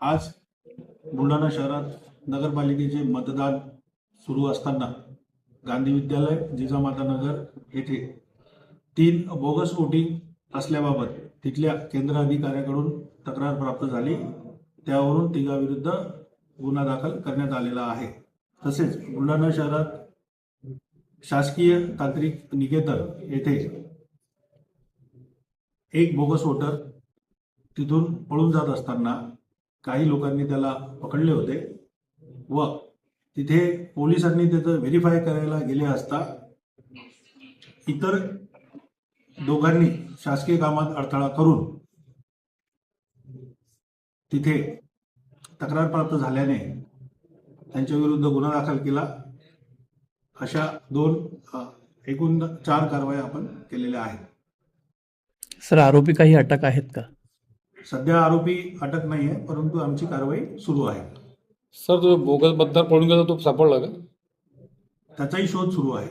आज बुलढाणा शहरात नगरपालिकेचे मतदान सुरू असताना गांधी विद्यालय जिजामाता नगर येथे तीन बोगस वोटिंग असल्याबाबत तिथल्या केंद्र अधिकाऱ्याकडून तक्रार प्राप्त झाली. त्यावरून तिघाविरुद्ध गुन्हा दाखल करण्यात आलेला आहे. तसेच बुलढाणा शहरात शासकीय तांत्रिक निकेतन येथे एक बोगस वोटर तिथून पळून जात असताना काही लोकांनी त्याला पकडले होते व तिथे पोलिसांनी त्याचं व्हेरीफाय करायला गेले असता इतर दोघांनी शासकीय कामात अडथळा करून तिथे तक्रार प्राप्त झाल्याने त्यांच्या विरुद्ध गुन्हा दाखल केला. अशा दोन एकूण चार कारवाया आपण केलेल्या आहेत. सर आरोपी काही अटक आहेत का? सध्या आरोपी अटक नाही आहे परंतु आमची कारवाई सुरू आहे. सर तो बोगस मतदार पळून गेला तो सापडला का? त्याचाही शोध सुरू आहे.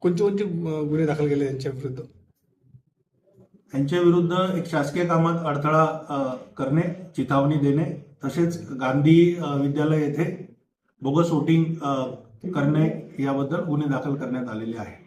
कोणते कोणते अं, गुन्हे दाखल केले त्यांच्या विरुद्ध? यांच्या विरुद्ध एक शासकीय कामात अडथळा अ, करणे चिथावणी देणे तसेच गांधी अ, विद्यालय येथे बोगस वोटिंग अ, करणे याबद्दल गुन्हे दाखल करण्यात आलेले आहे.